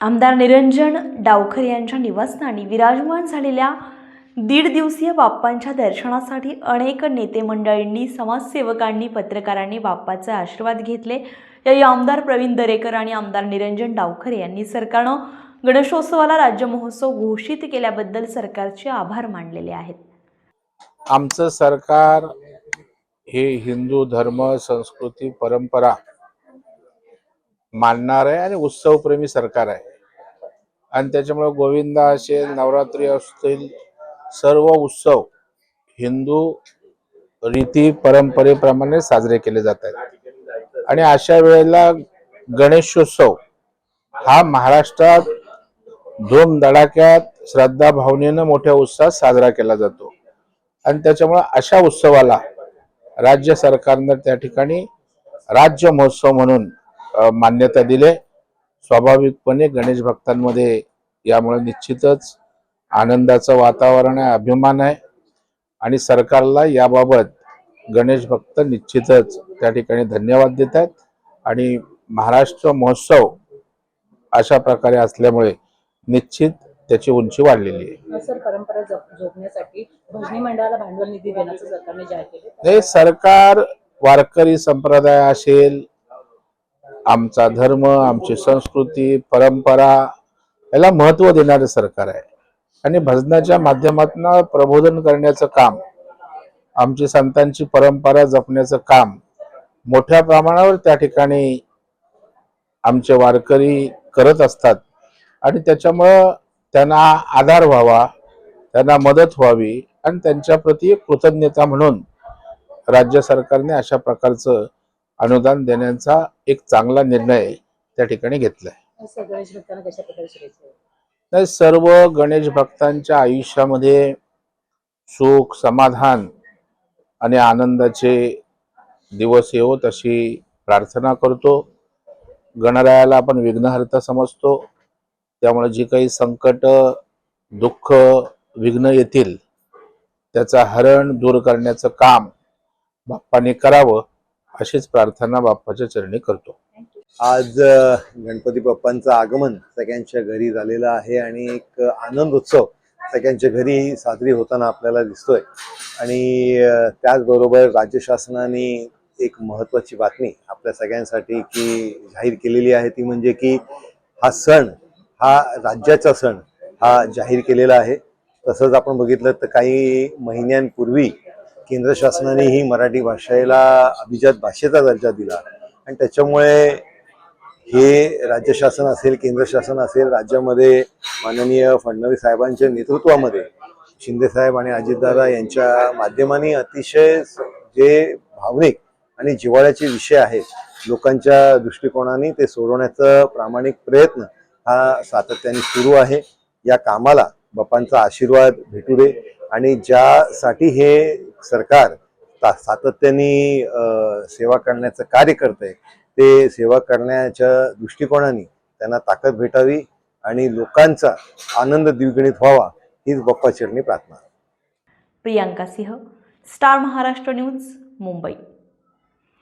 आमदार निरंजन डावखर यांच्या निवासस्थानी विराजमान झालेल्या दीड दिवसीय बाप्पांच्या दर्शनासाठी अनेक नेते मंडळींनी समाजसेवकांनी पत्रकारांनी बाप्पाचे आशीर्वाद घेतले. यावेळी आमदार प्रवीण दरेकर आणि आमदार निरंजन डावखरे यांनी सरकारनं गणेशोत्सवाला राज्य महोत्सव घोषित केल्याबद्दल सरकारचे आभार मानलेले आहेत. आमचं सरकार हे हिंदू धर्म संस्कृती परंपरा मानणार आहे आणि उत्सवप्रेमी सरकार आहे. आणि त्याच्यामुळे गोविंदा असेल नवरात्री असतील सर्व उत्सव हिंदू रीती परंपरेप्रमाणे साजरे केले जात आहेत. आणि अशा वेळेला गणेशोत्सव हा महाराष्ट्रात धूमधडाक्यात श्रद्धा भावनेनं मोठ्या उत्साहात साजरा केला जातो. आणि त्याच्यामुळे अशा उत्सवाला राज्य सरकारनं त्या ठिकाणी राज्य महोत्सव म्हणून मान्यता दिले. स्वाभाविकपणे गणेश भक्तांमध्ये यामुळे निश्चितच आनंदाचं वातावरण आहे अभिमान आहे. आणि सरकारला याबाबत गणेश भक्त निश्चितच त्या ठिकाणी धन्यवाद देत आहेत. आणि महाराष्ट्र महोत्सव अशा प्रकारे असल्यामुळे निश्चित त्याची उंची वाढलेली आहे. सर परंपरा जप जोडण्यासाठी भजनी मंडळाला भांडवल निधी देण्याचं सरकारने जाहीर केले हे सरकार वारकरी संप्रदाय असेल आमचा धर्म आमची संस्कृती परंपरा याला महत्त्व देणारे सरकार आहे. आणि भजनाच्या माध्यमातून प्रबोधन करण्याचं काम आमची संतांची परंपरा जपण्याचं काम मोठ्या प्रमाणावर त्या ठिकाणी आमचे वारकरी करत असतात. आणि त्याच्यामुळं त्यांना आधार व्हावा त्यांना मदत व्हावी आणि त्यांच्याप्रती एक कृतज्ञता म्हणून राज्य सरकारने अशा प्रकारचं अनुदान देण्याचा एक चांगला निर्णय त्या ठिकाणी घेतलाय. नाही सर्व गणेश भक्तांच्या आयुष्यामध्ये सुख समाधान आणि आनंदाचे दिवस येवोत अशी प्रार्थना करतो. गणरायाला आपण विघ्नहर्ता समजतो. त्यामुळे जी काही संकट दुःख विघ्न येतील त्याचं हरण दूर करण्याचं काम बाप्पाने करावं. अशीच प्रार्थना बाप्पाच्या चरणी करतो. आज गणपती बाप्पांचं आगमन सगळ्यांच्या घरी झालेलं आहे आणि एक आनंद उत्सव सगळ्यांच्या घरी साजरी होताना आपल्याला दिसतोय. आणि त्याचबरोबर राज्य शासनाने एक महत्त्वाची बातमी आपल्या सगळ्यांसाठी की जाहीर केलेली आहे ती म्हणजे की हा सण हा राज्याचा सण हा जाहीर केलेला आहे. तसंच आपण बघितलं तर काही महिन्यांपूर्वी केंद्र शासनाने ही मराठी भाषेला अभिजात भाषेचा दर्जा दिला. आणि त्याच्यामुळे हे राज्य शासन असेल केंद्र शासन असेल राज्यामध्ये माननीय फडणवीस साहेबांच्या नेतृत्वामध्ये शिंदेसाहेब आणि अजितदादा यांच्या माध्यमाने अतिशय जे भावनिक आणि जिव्हाळ्याचे विषय आहेत लोकांच्या दृष्टिकोनाने ते सोडवण्याचा प्रामाणिक प्रयत्न हा सातत्याने सुरू आहे. या कामाला बापांचा आशीर्वाद भेटू दे. आणि ज्यासाठी हे सरकार सातत्याने सेवा करण्याचं कार्य करतंय ते सेवा करण्याच्या दृष्टिकोनाने त्यांना ताकद भेटावी आणि लोकांचा आनंद द्विगणित व्हावा हीच बाप्पा चिरणी प्रार्थना. Priyanka Singh star Maharashtra news Mumbai.